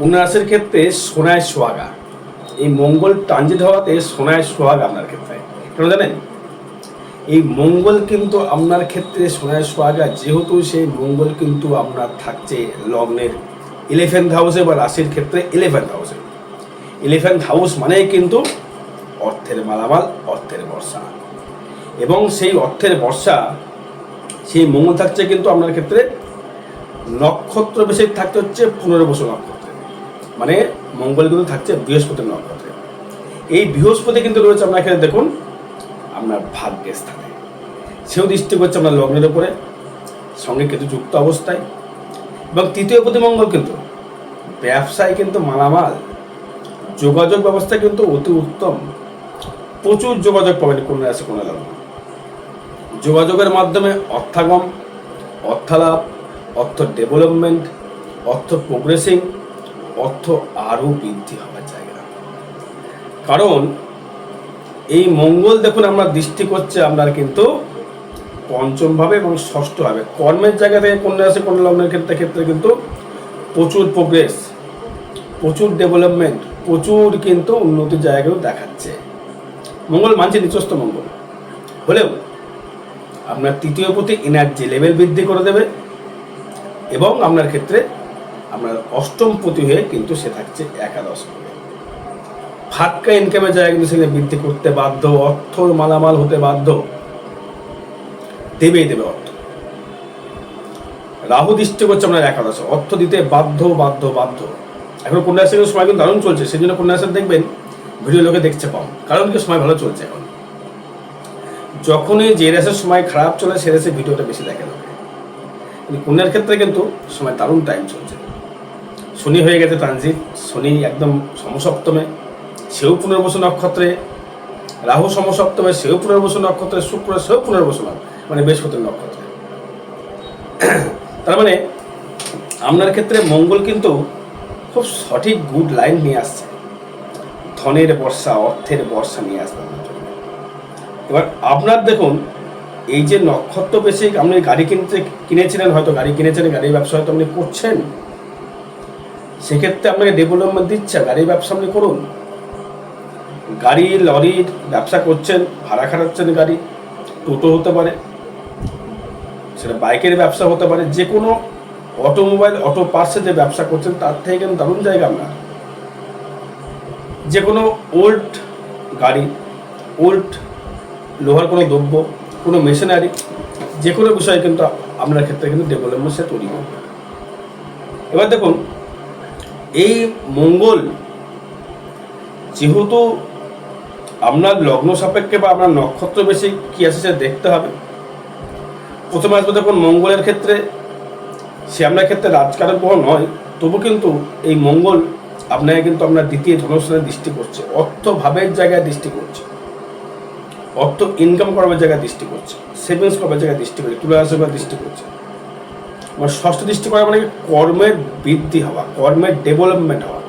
কন্যারাশির ক্ষেত্রে সোনায় সোহাগা। এই মঙ্গল ট্রানজিট হওয়াতে সোনায় সোহাগা আপনার ক্ষেত্রে। কেন জানেন? এই মঙ্গল কিন্তু আপনার ক্ষেত্রে সোনায় সোহাগা, যেহেতু সেই মঙ্গল কিন্তু আপনার থাকছে লগ্নের ইলেভেন্থ হাউসে বা রাশির ক্ষেত্রে ইলেভেন্থ হাউসে ইলেভেন্থ হাউস মানেই কিন্তু অর্থের মালামাল, অর্থের বর্ষা। এবং সেই অর্থের বর্ষা, সেই মঙ্গল থাকছে কিন্তু আপনার ক্ষেত্রে নক্ষত্র বেশি থাকতে হচ্ছে পনেরো বছর নক্ষত্রে মানে মঙ্গল কিন্তু থাকছে বৃহস্পতির নক্ষত্রে। এই বৃহস্পতি কিন্তু রয়েছে আপনার এখানে দেখুন, আপনার ভাগ্যের স্থানে। সেও দৃষ্টি করছে আপনার লগ্নের উপরে, সঙ্গে কিন্তু যুক্ত অবস্থায়। এবং তৃতীয় প্রতি মঙ্গল কিন্তু, ব্যবসায় কিন্তু মালামাল, যোগাযোগ ব্যবস্থা কিন্তু অতি উত্তম। প্রচুর যোগাযোগ পাবেন কোন আছে কোন লগ্ন। যোগাযোগের মাধ্যমে অর্থাগম, অর্থালাভ, অর্থ ডেভেলপমেন্ট, অর্থ প্রোগ্রেসিং অর্থ আরও বৃদ্ধি হওয়ার জায়গা কারণ এই মঙ্গল দেখুন আমরা দৃষ্টি করছে আপনার কিন্তু পঞ্চমভাবে এবং ষষ্ঠভাবে। কর্মের জায়গা থেকে কন্যা রাশি, কন্যা লগ্নের ক্ষেত্রে ক্ষেত্রে কিন্তু প্রচুর প্রোগ্রেস প্রচুর ডেভেলপমেন্ট প্রচুর কিন্তু উন্নতির জায়গাও দেখাচ্ছে। মঙ্গল মানছে নিচস্থ মঙ্গল। হলেও আপনার তৃতীয় প্রতি এনার্জি লেভেল বৃদ্ধি করে দেবে এবং আপনার ক্ষেত্রে আপনার অষ্টম প্রতি হয়ে কিন্তু সে থাকছে একাদশ ফাটকা ইনকামের জায়গা কিন্তু সেখানে বৃদ্ধি করতে বাধ্য অর্থ মালামাল হতে বাধ্য, দেবেই দেবে অর্থ। রাহু দৃষ্টি করছে আপনার একাদশ, অর্থ দিতে বাধ্য বাধ্য বাধ্য। এখন কন্যা সময় কিন্তু দারুণ চলছে সেই জন্য কন্যা রাশির দেখবেন ভিডিও লোকে দেখছে কম, কারণ কি সময় ভালো চলছে এখন। যখনই যে রেসের সময় খারাপ চলে, সে রেসে ভিডিওটা বেশি দেখে লোকে। কন্যার ক্ষেত্রে কিন্তু সময় দারুণ টাইম চলছে। শনি হয়ে গেছে ট্রানজিট শনি একদম সমসপ্তমে। সেও পুনর্বসু নক্ষত্রে। রাহু সমসপ্তমে, সেও পুনর্বসু নক্ষত্রে, শুক্র সেও পুনর্বসু মানে বৃহস্পতির নক্ষত্রে। তার মানে আপনার ক্ষেত্রে মঙ্গল কিন্তু খুব সঠিক গুড লাইন নিয়ে আসছে। ধনের বর্ষা, অর্থের বর্ষা নিয়ে আসবে এবার আপনার দেখুন, এই যে নক্ষত্র বেশি আপনি গাড়ি কিনতে কিনেছিলেন, হয়তো গাড়ি কিনেছেন, গাড়ির ব্যবসা হয়তো আপনি করছেন। সেক্ষেত্রে আপনাকে ডেভেলপমেন্ট দিচ্ছে, গাড়ির ব্যবসা আপনি করুন। গাড়ি লরির ব্যবসা করছেন, ভাড়া খাটাচ্ছেন গাড়ি, টোটো হতে পারে, সেটা বাইকের ব্যবসা হতে পারে যে কোনো অটোমোবাইল অটো পার্সে যে ব্যবসা করছেন, তার থেকে কিন্তু দারুণ জায়গা আপনার। যে কোনো ওল্ড গাড়ি ওল্ড লোহার কোনো দ্রব্য, কোনো মেশিনারি যে কোনো বিষয়ে কিন্তু আপনার ক্ষেত্রে কিন্তু ডেভেলপমেন্ট সে তৈরি করবে। এবার দেখুন এই মঙ্গল, যেহেতু আপনার লগ্ন সাপেক্ষে বা আপনার নক্ষত্র বেশি কী আছে সে দেখতে হবে। প্রথমে আসবে দেখুন, মঙ্গলের ক্ষেত্রে, সে আপনার ক্ষেত্রে রাজকারক গ্রহ নয়, তবু কিন্তু এই মঙ্গল আপনাকে কিন্তু আপনার দ্বিতীয় ধনস্থানে দৃষ্টি করছে অর্থ ভাবের জায়গায় দৃষ্টি করছে। অর্থ ইনকাম করবার জায়গায় দৃষ্টি করছে সেভিংস করবার জায়গায় দৃষ্টি করছে তুলে আসবার দৃষ্টি করছে। মানে ষষ্ঠ দৃষ্টি করা মানে কর্মের বৃদ্ধি হওয়া, কর্মের ডেভেলপমেন্ট হওয়া।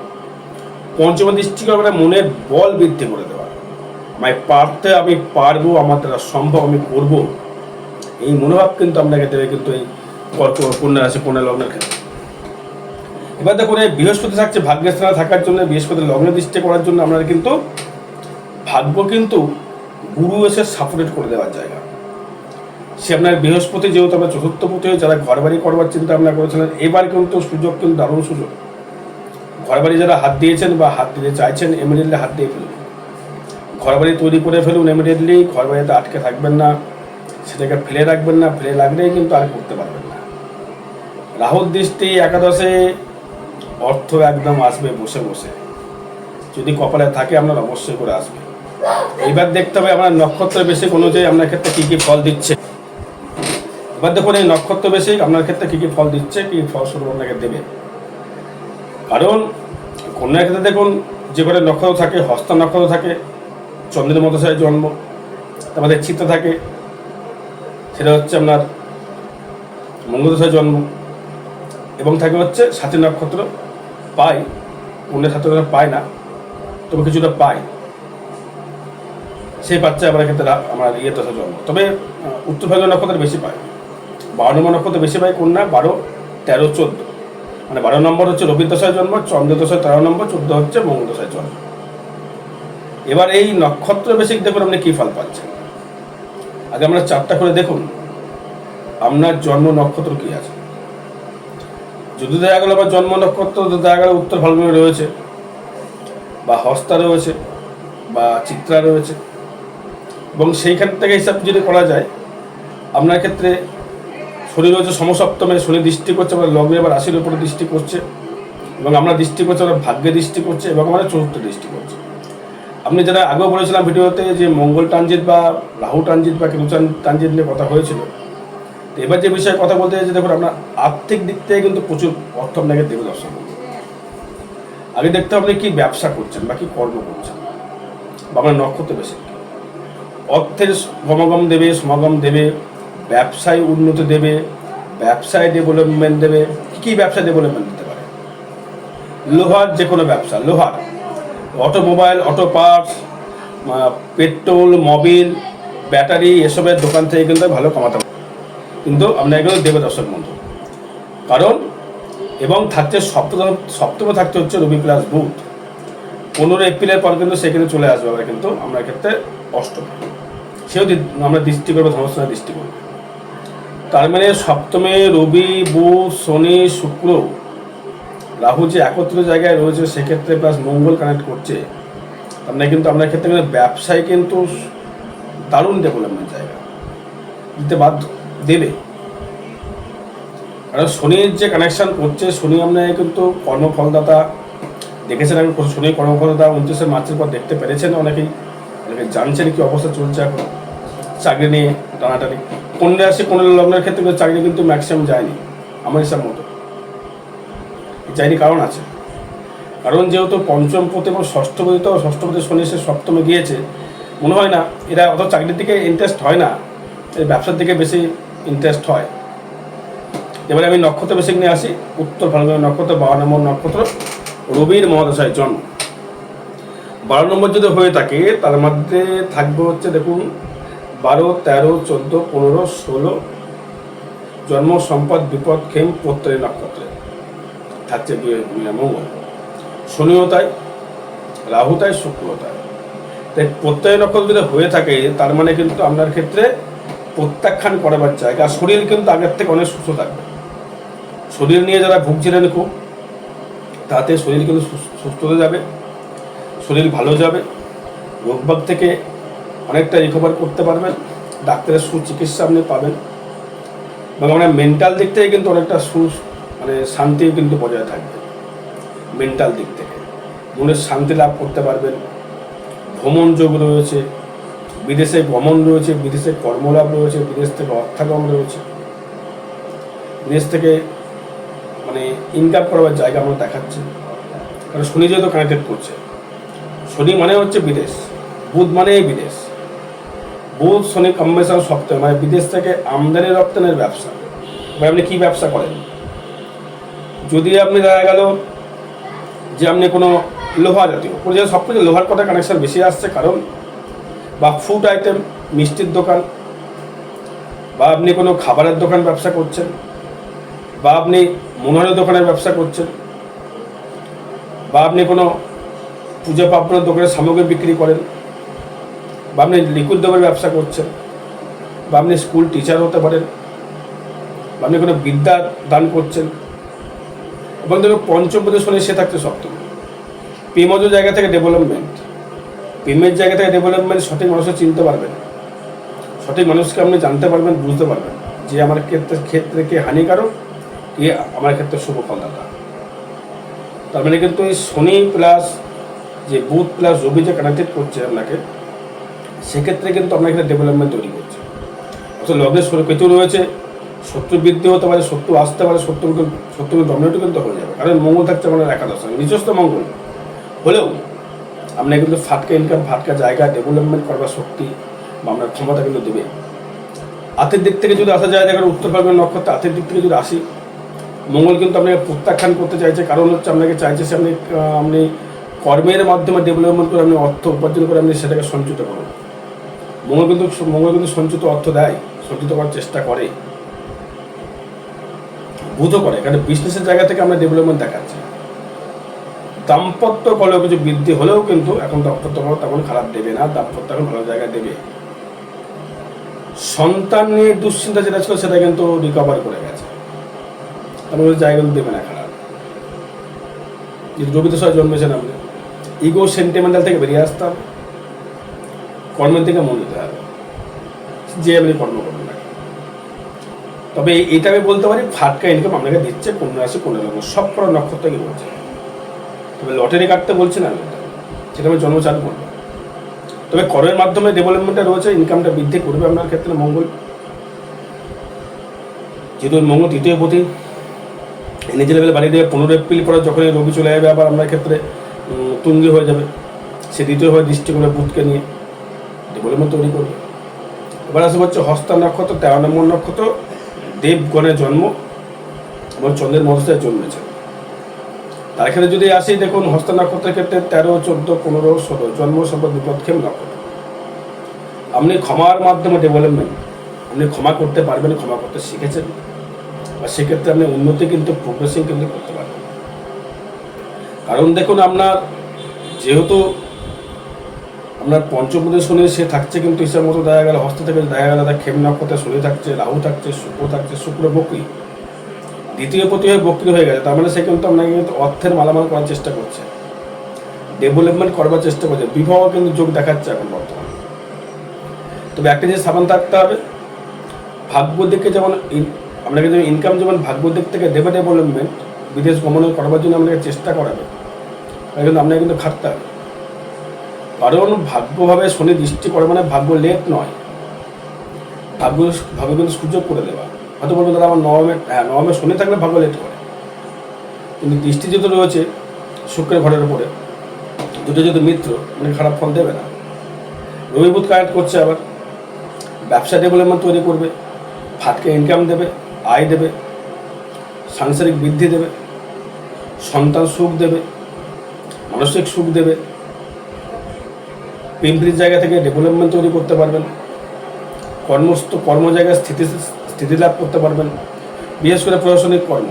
পঞ্চম দৃষ্টি করা মানে মনের বল বৃদ্ধি করে দেওয়া। মানে পারতে আমি পারব, আমার দ্বারা সম্ভব আমি করব। এই মনোভাব কিন্তু আপনাকে দেবে কিন্তু এই কন্যা রাশি কন্যা লগ্নের ক্ষেত্রে। এবার দেখুন, এই বৃহস্পতি থাকছে ভাগ্যের স্থানে থাকার জন্য, বৃহস্পতি লগ্ন দৃষ্টি করার জন্য আপনার কিন্তু ভাগ্য কিন্তু গুরু এসে সাপোর্টেড করে দেওয়ার জায়গা। সে আপনার বৃহস্পতি যেহেতু আপনার চতুর্থ পথে যারা ঘর বাড়ি করবার চিন্তা ভাবনা করেছিলেন, এবার কিন্তু সুযোগ কিন্তু দারুণ সুযোগ। ঘর বাড়ি যারা হাত দিয়েছেন বা হাত দিতে চাইছেন ইমিডিয়েটলি হাত দিয়ে ফেলুন। ঘর বাড়ি তৈরি করে ফেলুন ইমিডিয়েটলি ঘর বাড়িতে আটকে থাকবেন না, সেটাকে ফেলে রাখবেন না, ফেলে রাখলেই কিন্তু আর করতে পারবেন না। রাহুল দৃষ্টি একাদশে অর্থ একদম আসবে বসে বসে। যদি কপালে থাকে, আপনার অবশ্যই করে আসবে। এইবার দেখতে হবে আপনার নক্ষত্র বেশি অনুযায়ী আপনার ক্ষেত্রে কী কী ফল দিচ্ছে। এবার দেখুন এই নক্ষত্র বেশি, আপনার ক্ষেত্রে কী কী ফল দিচ্ছে, কী ফলস্বরূপ আপনাকে দেবে। কারণ, কন্যার ক্ষেত্রে দেখুন, যে করে নক্ষত্র থাকে, হস্ত নক্ষত্র থাকে, চন্দ্রের মতো সাথে জন্ম, তারপরে চিত্র থাকে, সেটা হচ্ছে আপনার মঙ্গলদশায় জন্ম, এবং থাকে হচ্ছে সাথী নক্ষত্র পায় অন্য ছাত্ররা পায় না, তবে কিছুটা পায়। সেই বাচ্চা আমার ক্ষেত্রে আমার ইয়ে দশা জন্ম, তবে উত্তর ভাগ্য নক্ষত্র বেশি পায়। বারো নম্বর নক্ষত্র বেশি পায় কন্যা, বারো, তেরো, চোদ্দ। মানে বারো নম্বর হচ্ছে রবি দশায় জন্ম চন্দ্র দশায় তেরো নম্বর, চোদ্দ হচ্ছে মঙ্গল দশায় জন্ম। এবার এই নক্ষত্র বেশিক দেখুন আপনি কী ফল পাচ্ছেন। আগে আমরা চারটা করে দেখুন, আপনার জন্ম নক্ষত্র কি আছে। যদি দেখা গেল আমার জন্ম নক্ষত্র দেখা গেল উত্তর ফাল্গুনে রয়েছে, বা হস্তা রয়েছে, বা চিত্রা রয়েছে, এবং সেইখান থেকে হিসাব যদি করা যায়, আপনার ক্ষেত্রে শনি রয়েছে সমসপ্তমে, শনি দৃষ্টি করছে আমরা লগ্নে বা রাশির উপরে দৃষ্টি করছে এবং আমরা দৃষ্টি করছে, আমরা ভাগ্যে দৃষ্টি করছে, এবং আমরা চতুর্থ দৃষ্টি করছে আপনি যেটা আগেও বলেছিলাম ভিডিওতে যে মঙ্গল ট্রানজিট বা রাহু ট্রানজিট বা কেতু ট্রানজিট নিয়ে কথা হয়েছিল, তো এবার যে বিষয়ে কথা বলতে চাইছি, দেখুন আপনার আর্থিক দিক থেকে কিন্তু প্রচুর অর্থ আপনাকে দেবে দর্শক বন্ধু। আগে দেখতে আপনি কি ব্যবসা করছেন বা কি কর্ম করছেন, বা আপনার নক্ষত্র বেশি। অর্থের সমাগম দেবে সমাগম দেবে ব্যবসায় উন্নতি দেবে, ব্যবসায় ডেভেলপমেন্ট দেবে। কি কি ব্যবসা ডেভেলপমেন্ট দিতে পারে? লোহার যে কোনো ব্যবসা, লোহার। Automobile, auto parts petrol, mobil, battery, এসবের দোকান থেকে কিন্তু ভালো কামাতে পারে কিন্তু আপনার এগুলো দেবে দর্শক বন্ধু কারণ, এবং থাকছে সপ্তম সপ্তমে থাকতে হচ্ছে রবি প্লাস বুধ। পনেরো এপ্রিলের পর কিন্তু সেখানে চলে আসবে আবার কিন্তু আমরা ক্ষেত্রে অষ্টম। সেও আমরা দৃষ্টি করব, ধর্মস্থানে দৃষ্টি করব। তার মানে সপ্তমে রবি বুধ শনি, শুক্র রাহু যে একত্র জায়গায় রয়েছে, সেক্ষেত্রে প্লাস মঙ্গল কানেক্ট করছে। তার মানে কিন্তু আপনার ক্ষেত্রে কিন্তু ব্যবসায় কিন্তু দারুণ ডেভেলপমেন্ট জায়গা দিতে বাধ্য, দেবে। কারণ শনির যে কানেকশান করছে, শনি আপনাকে কিন্তু কর্মফলদাতা দেখেছেন আমি শনি কর্মফলদাতা উনত্রিশে মার্চের পর দেখতে পেরেছেন অনেকেই, অনেকে জানছেন কি অবস্থা চলছে এখন, চাকরি নিয়ে টানাটানি। কোন রাশি কোন লগ্নের ক্ষেত্রে চাকরি কিন্তু ম্যাক্সিমাম যায়নি, আমার হিসাব মতো। যায়নি কারণ আছে। কারণ যেহেতু পঞ্চম পথে এবং ষষ্ঠ পথে তো ষষ্ঠ পথে শনি, সে সপ্তমে গিয়েছে, মনে হয় না, এরা অত চাকরির দিকে ইন্টারেস্ট হয় না এই ব্যবসার দিকে বেশি ইন্টারেস্ট হয়। এবারে আমি নক্ষত্র বেশি নিয়ে আসি, উত্তর ফাল্গুনি নক্ষত্র, বারো নম্বর নক্ষত্র, রবির মহাদশায় জন্ম। বারো নম্বর যদি হয়ে থাকে, তার মধ্যে থাকবে হচ্ছে, দেখুন বারো, তেরো, চোদ্দ, পনেরো, ষোলো, জন্ম, সম্পদ, বিপদ খেম প্রত্যয় নক্ষত্রে। থাকছে মঙ্গল। শনিও তাই, রাহু তাই শুক্র তাই। তাই প্রত্যয় নক্ষত্র যদি হয়ে থাকে, তার মানে কিন্তু আপনার ক্ষেত্রে প্রত্যাখ্যান করাবার জায়গা, শরীর কিন্তু আগের থেকে অনেক সুস্থ থাকবে। শরীর নিয়ে যারা ভুগছিলেন খুব, তাতে শরীর কিন্তু সুস্থ হয়ে যাবে, শরীর ভালো যাবে। রোগবাগ থেকে অনেকটা রিকভার করতে পারবেন। ডাক্তারের সুচিকিৎসা আপনি পাবেন। এবং আপনার মেন্টাল দিক থেকে কিন্তু অনেকটা সু মানে শান্তি কিন্তু বজায় থাকবে। মেন্টাল দিক থেকে। মনের শান্তি লাভ করতে পারবেন। ভ্রমণ যোগ রয়েছে। বিদেশে ভ্রমণ রয়েছে, বিদেশে কর্মলাভ রয়েছে, বিদেশ থেকে অর্থাগম রয়েছে। বিদেশ থেকে মানে ইনকাম করার জায়গা আমরা দেখাচ্ছি। কারণ শনি যেহেতু কানেক্টেড করছে। শনি মানে হচ্ছে বিদেশ। বুধ মানেই বিদেশ। বুধ শনি কম্বিনেশন সপ্তাহে মানে বিদেশ থেকে আমদানি রপ্তানির ব্যবসা। এবার আপনি কী ব্যবসা করেন? যদি আপনি দেখা গেল যে আপনি কোনো লোহা জাতীয় জায়গায় সব কিছু লোহার কথা কানেকশন বেশি আসছে, কারণ বা ফুড আইটেম মিষ্টির দোকান, বা আপনি কোনো খাবারের দোকান ব্যবসা করছেন, বা আপনি মনোহরের দোকানের ব্যবসা করছেন, বা আপনি কোনো পূজা পার্বণের দোকানের সামগ্রী বিক্রি করেন বা আপনি লিকুইড দোকানের ব্যবসা করছেন। বা আপনি স্কুল টিচার হতে পারেন। বা আপনি কোনো বিদ্যা দান করছেন। এবং দেখো পঞ্চম পদে শনি সে থাকছে সপ্তম প্রেমজ জায়গা থেকে ডেভেলপমেন্ট প্রেমের জায়গা থেকে ডেভেলপমেন্ট সঠিক মানুষের চিনতে পারবেন। সঠিক মানুষকে আপনি জানতে পারবেন, বুঝতে পারবেন যে আমার ক্ষেত্রে ক্ষেত্রে কে হানিকারক, কে আমার ক্ষেত্রে শুভ ফলদাতা। তার মানে কিন্তু এই শনি প্লাস যে বুধ প্লাস রবি যে কানেক্টেড করছে আপনাকে সেক্ষেত্রে কিন্তু আপনার এখানে ডেভেলপমেন্ট তৈরি করছে। অর্থাৎ লগ্নের শনি কেতু রয়েছে, শত্রু বৃদ্ধি হতে পারে, শত্রু আসতে পারে, শত্রু শত্রু ডমিনেটও কিন্তু হয়ে যাবে। কারণ মঙ্গল থাকছে আমাদের একাদশ নিজস্ব মঙ্গল। হলেও আপনার কিন্তু ফাটকা ইনকাম ফাটকা জায়গা ডেভেলপমেন্ট করবার শক্তি বা আপনার ক্ষমতা কিন্তু দেবে। আর্থিক দিক থেকে যদি আসা যায়, দেখেন উত্তর ভাগের নক্ষত্র, আর্থিক দিক থেকে যদি আসি, মঙ্গল কিন্তু আপনাকে প্রত্যাখ্যান করতে চাইছে। কারণ হচ্ছে আপনাকে চাইছে সে আপনি আপনি কর্মের মাধ্যমে ডেভেলপমেন্ট করে আপনি অর্থ উপার্জন করে আপনি সেটাকে সঞ্চিত করুন। মঙ্গল কিন্তু মঙ্গল কিন্তু সঞ্চিত অর্থ দেয়, সঞ্চিত করার চেষ্টা করে। বুধও করে, কারণ বিজনেসের জায়গা থেকে আমরা ডেভেলপমেন্ট দেখাচ্ছি। দাম্পত্য কলেও কিছু বৃদ্ধি হলেও কিন্তু এখন দাম্পত্য কল তেমন খারাপ দেবে না, দাম্পত্য এখন ভালো জায়গায় দেবে। সন্তান নিয়ে দুশ্চিন্তা যেটা ছিল, সেটা কিন্তু রিকভার করে গেছে। জায়গা কিন্তু দেবে না খারাপ। যদি রবি দশায় জন্মেছেন আপনি ইগো সেন্টিমেন্টাল থেকে বেরিয়ে আসতে হবে কর্মের দিকে মন দিতে হবে। যে আপনি কর্ম করবেন না। তবে এটা আমি বলতে পারি, ফাটকা ইনকাম আপনাকে দিচ্ছে কোন রাশি কোন লগ্ন, সব করা নক্ষত্রকে বলছে? তবে লটারি কাটতে বলছি না সেটা আমি জন্মচার করব তবে করের মাধ্যমে ডেভেলপমেন্টটা রয়েছে ইনকামটা বৃদ্ধি করবে আপনার ক্ষেত্রে মঙ্গল। যেহেতু মঙ্গল তৃতীয় পতি নিজের লেভেলে বাড়িয়ে দেবে, পনেরো এপ্রিল পরে যখন রবি চলে যাবে আবার আপনার ক্ষেত্রে তুঙ্গি হয়ে যাবে। সে দ্বিতীয়ভাবে দৃষ্টি করবে বুধকে নিয়ে। ডেভেলপমেন্ট তৈরি করবে এবার আসবে হচ্ছে হস্তা নক্ষত্র, তেরো নম্বর নক্ষত্র, দেবগণের জন্ম এবং চন্দ্রের মধ্যে জন্মেছে। তার ক্ষেত্রে যদি আসি, দেখুন, হস্ত নক্ষত্রের ক্ষেত্রে তেরো, চোদ্দ, পনেরো, ষোলো, জন্ম, সম্পদ বিপদক্ষেম নক্ষত্র। আপনি ক্ষমার মাধ্যমে ডেভেলপমেন্ট আপনি ক্ষমা করতে পারবেন, ক্ষমা করতে শিখেছেন। বা সেক্ষেত্রে আপনি উন্নতি কিন্তু প্রোগ্রেসিং কিন্তু করতে পারবেন। কারণ দেখুন, আপনার যেহেতু আপনার পঞ্চমপদে শনি সে থাকছে কিন্তু হিসাব মতো দেখা গেল, হস্ত থেকে দেখা গেল তার খেম নক্ষত্রে শনি থাকছে, রাহু থাকছে, শুক্র থাকছে, শুক্র বকরি। দ্বিতীয় পতি হয়ে বক্রি হয়ে গেছে, তার মানে সে কিন্তু আপনাকে কিন্তু অর্থের মালামাল করার চেষ্টা করছে। ডেভেলপমেন্ট করবার চেষ্টা করছে, বিবাহ কিন্তু যোগ দেখাচ্ছে এখন বর্তমানে। তবে একটা জিনিস সাবধান থাকতে হবে ভাগ্য দিকে যেমন আপনাকে যেমন ইনকাম যেমন ভাগ্য দিক থেকে দেবে ডেভেলপমেন্ট বিদেশ গমনে করবার জন্য আপনাকে চেষ্টা করাবে। কিন্তু আপনাকে কিন্তু খাটতে হবে। কারণ ভাগ্যভাবে শনি দৃষ্টি করে মানে ভাগ্য লেট নয়। ভাগ্য ভাগ্য কিন্তু সুযোগ করে দেওয়া। হয়তো বলবেন দাদা, আমার নবমে হ্যাঁ নবমে শনি থাকলে ভাগ্য লেট করে কিন্তু দৃষ্টি যেহেতু রয়েছে শুক্রের ঘরের উপরে, দুটো যেহেতু মিত্র মানে খারাপ ফল দেবে না। রবি বুধ কানেক্ট করছে আবার। ব্যবসা ডেভেলপমেন্ট তৈরি করবে ফাটকে ইনকাম দেবে, আয় দেবে, সাংসারিক বৃদ্ধি দেবে, সন্তান সুখ দেবে, মানসিক সুখ দেবে পিম্পরির জায়গা থেকে ডেভেলপমেন্ট তৈরি করতে পারবেন। কর্মস্থ কর্ম জায়গায় স্থিতি স্থিতি লাভ করতে পারবেন। বিশেষ করে প্রশাসনিক কর্ম।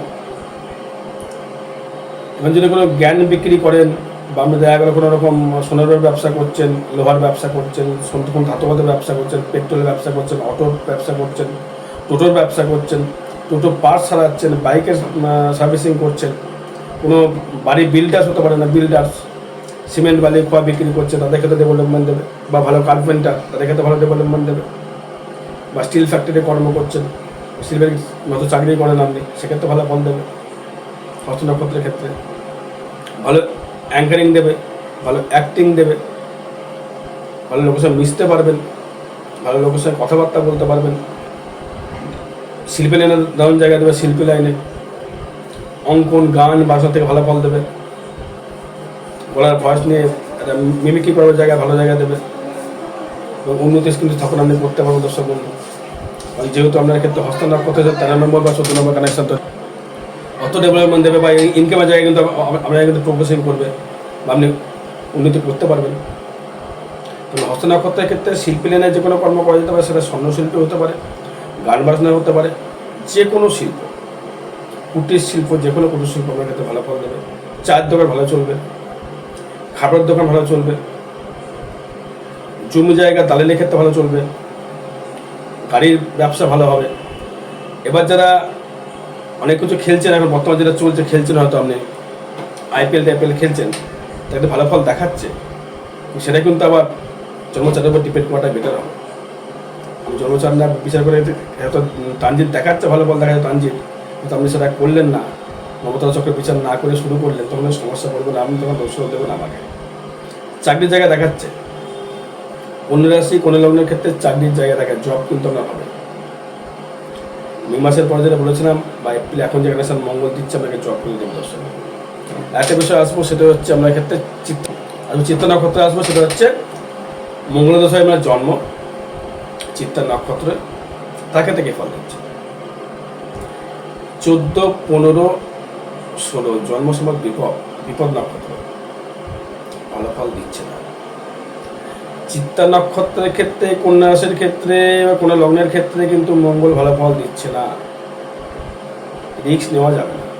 এবং যদি কোনো জ্ঞান বিক্রি করেন বা আপনি দেখা গেলো কোনো রকম সোনারের ব্যবসা করছেন, লোহার ব্যবসা করছেন কোনো ধাতবাদের ব্যবসা করছেন, পেট্রোলের ব্যবসা করছেন, অটোর ব্যবসা করছেন, টোটোর ব্যবসা করছেন, টোটো পার্টস সারাচ্ছেন বাইকের সার্ভিসিং করছেন, কোনো বাড়ি বিল্ডার্স হতে পারে না বিল্ডার্স সিমেন্ট বালি খোয়া বিক্রি করছে, তাদেরকে ক্ষেত্রে ডেভেলপমেন্ট দেবে। বা ভালো কার্পেন্টার তাদের ক্ষেত্রে ভালো ডেভেলপমেন্ট দেবে। বা স্টিল ফ্যাক্টরি কর্ম করছেন সিলভার মতো চাকরি করেন আপনি সেক্ষেত্রে ভালো ফল দেবে, হস্ত নক্ষত্রের ক্ষেত্রে। ভালো অ্যাঙ্কারিং দেবে, ভালো অ্যাক্টিং দেবে, ভালো লোকের সঙ্গে মিশতে পারবেন, ভালো লোকের সঙ্গে কথাবার্তা বলতে পারবেন। শিল্পী লাইনে, দারুণ জায়গা দেবে শিল্পী লাইনে। অঙ্কন, গান, বাসা থেকে ভালো ফল দেবে। গলার ভয়েস নিয়ে একটা মিমিক্রি করার জায়গায় ভালো জায়গা দেবে। এবং উন্নতি কিন্তু তখন আপনি করতে পারব দর্শক বন্ধু। যেহেতু আপনার ক্ষেত্রে হস্তান্তর করতে হচ্ছে, তেরো নম্বর বা চোদ্দ নম্বর কানেকশন তো অত ডেভেলপমেন্ট দেবে বা ইনকামের জায়গায় কিন্তু আপ- আপনারা কিন্তু প্রোগ্রেসিং করবে বা আপনি উন্নতি করতে পারবেন। তবে হস্ত নক্ষত্রের ক্ষেত্রে শিল্পী লাইনে যে কোনো কর্ম করা যেতে পারে, সেটা স্বর্ণশিল্পী হতে পারে, গান বাজনা হতে পারে যে কোনো শিল্প। কুটির শিল্প যে কোনো কুটির শিল্প আপনার ক্ষেত্রে ভালো ফল দেবে। চায়ের দোকান ভালো চলবে। খাবারের দোকান ভালো চলবে। জমি জায়গা, দালালির ক্ষেত্রে ভালো চলবে। গাড়ির ব্যবসা ভালো হবে। এবার যারা অনেক কিছু খেলছেন, এখন বর্তমানে যেটা চলছে, খেলছেন হয়তো আপনি। আইপিএল টাইপিএল খেলছেন তাতে ভালো ফল দেখাচ্ছে। সেটা কিন্তু আবার জন্মচারের উপর ডিপেন্ড করাটা বেটার হবে। জন্মচার না বিচার করে এত তানজিৎ দেখাচ্ছে, ভালো ফল দেখা যায় তানজিৎ কিন্তু আপনি সেটা করলেন না। মমতা চক্রের বিচার না করে শুরু করলেন, তখন সমস্যা পড়বে না। আপনি তখন দোষ দেবেন আমাকে। চাকরির জায়গা দেখাচ্ছে। অন্য রাশি কোনো লগ্নের ক্ষেত্রে চাকরির জায়গা দেখা জব কিন্তু আপনার হবে মে মাসের পরে যেটা বলেছিলাম, বা এপ্রিল এখন যে কানেকশন মঙ্গল দিচ্ছে আপনাকে জব করে দেবে দর্শক। একটা বিষয় আসব, সেটা হচ্ছে আপনার ক্ষেত্রে চিত্ত আমি চিত্ত নক্ষত্রে আসব, সেটা হচ্ছে মঙ্গল দশায় আপনার জন্ম, চিত্তা নক্ষত্রে। তাকে থেকে ফল দিচ্ছে? চোদ্দ, পনেরো ষোলো জন্ম সময় বিপদ বিপদ নক্ষত্র। ভালো ফল দিচ্ছে না। চিত্তা নক্ষত্রের ক্ষেত্রে, কন্যা রাশির ক্ষেত্রে বা কোনো লগ্নের ক্ষেত্রে কিন্তু মঙ্গল ভালো ফল দিচ্ছে না। রিস্ক নেওয়া যাবে না।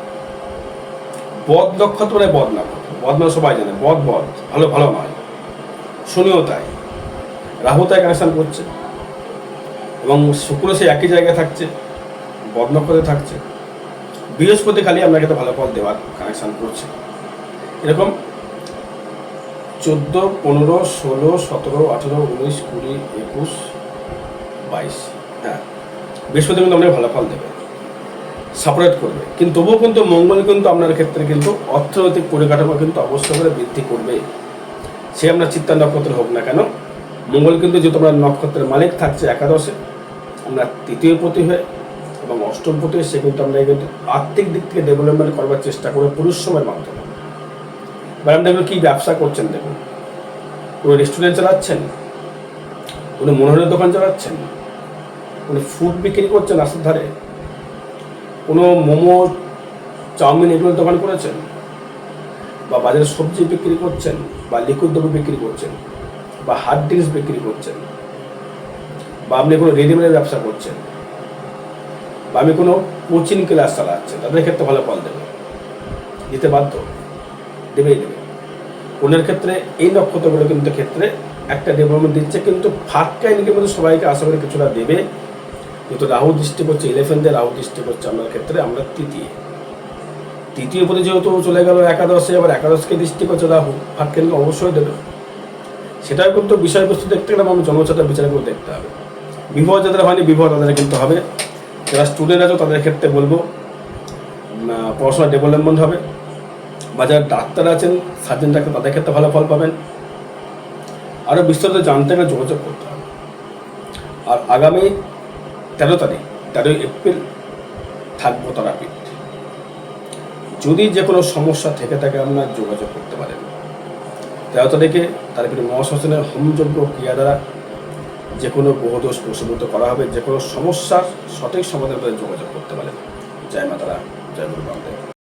বদ নক্ষত্র মানে বদ নক্ষত্র বদ মানে সবাই জানে, বদ বদ, ভালো ভালো নয়। শনিও তাই। রাহু তাই কানেকশন করছে। এবং শুক্র সেই একই জায়গায় থাকছে, বদ নক্ষত্রে থাকছে। বৃহস্পতি খালি আপনাকে তো ভালো ফল দেওয়ার কানেকশান করছে। এরকম চোদ্দ, পনেরো, ষোলো, সতেরো, আঠেরো, উনিশ, কুড়ি, একুশ, বাইশ হ্যাঁ। বৃহস্পতি কিন্তু আপনাকে ভালো ফল দেবে। সাপারেট করবে। কিন্তু তবুও কিন্তু মঙ্গল কিন্তু আপনার ক্ষেত্রে কিন্তু অর্থনৈতিক পরিকাঠামো কিন্তু অবশ্যই করে বৃদ্ধি করবে। সে আপনার চিত্তা নক্ষত্র হোক না কেন, মঙ্গল কিন্তু যেহেতু আপনার নক্ষত্রের মালিক থাকছে একাদশে আপনার তৃতীয় প্রতি হয়ে এবং অষ্টম হয়ে সে কিন্তু আমরা কিন্তু আর্থিক দিক থেকে ডেভেলপমেন্ট করবার চেষ্টা করবে পরিশ্রমের মাধ্যমে। ম্যাডাম দেখবেন কী ব্যবসা করছেন, দেখুন। কোনো রেস্টুরেন্ট চালাচ্ছেন? কোনো মনোহরের দোকান চালাচ্ছেন? কোনো ফুড বিক্রি করছেন রাস্তার ধারে? কোনো মোমো, চাউমিন এগুলোর দোকান করেছেন? বা বাজারে সবজি বিক্রি করছেন? বা লিকুইড দ্রব্য বিক্রি করছেন? বা হার্ড ড্রিঙ্কস বিক্রি করছেন? বা আপনি কোনো রেডিমেডের ব্যবসা করছেন? বা আমি কোনো কোচিং ক্লাস চালাচ্ছেন তাদের ক্ষেত্রে ভালো ফল দেবে। দিতে বাধ্য, দেবেই দেবে। কোনের ক্ষেত্রে এই নক্ষত্রগুলো কিন্তু ক্ষেত্রে একটা ডেভেলপমেন্ট দিচ্ছে, কিন্তু ফাঁকা ইনকে মধ্যে সবাইকে আশা করে কিছুটা দেবে। কিন্তু রাহু দৃষ্টি করছে ইলেভেন্থে রাহু দৃষ্টি করছে আমার ক্ষেত্রে, আমরা তৃতীয়। তৃতীয় পদে যেহেতু চলে গেল একাদশে, আবার একাদশকে দৃষ্টি করছে রাহু ফাঁককে অবশ্যই দেবে। সেটাও কিন্তু বিষয়বস্তু দেখতে গেলে আমি জন্মচাতের বিচার করে দেখতে হবে। বিবাহ যাদের হয়নি, বিবাহ তাদের কিন্তু হবে। যারা স্টুডেন্ট আছে, তাদের ক্ষেত্রে বলব পড়াশোনা ডেভেলপমেন্ট হবে। বা যারা ডাক্তার আছেন সার্জেন ডাক্তার, তাদের ক্ষেত্রে ভালো ফল পাবেন। আরও বিস্তারিত জানতে গেলে যোগাযোগ করতে হবে। আর আগামী তেরো তারিখ, তেরোই এপ্রিল থাকব তারাপীঠ। যদি যে কোনো সমস্যা থেকে থাকে, আপনার যোগাযোগ করতে পারেন। তেরো তারিখে তারাপীঠ মহাশাসনের হোমযজ্ঞ ক্রিয়া দ্বারা যে কোনো গ্রহদোষ প্রশমিত করা হবে যে কোনো সমস্যার সঠিক সমাধান যোগাযোগ করতে পারেন। জয় মাতারা, জয় গুরু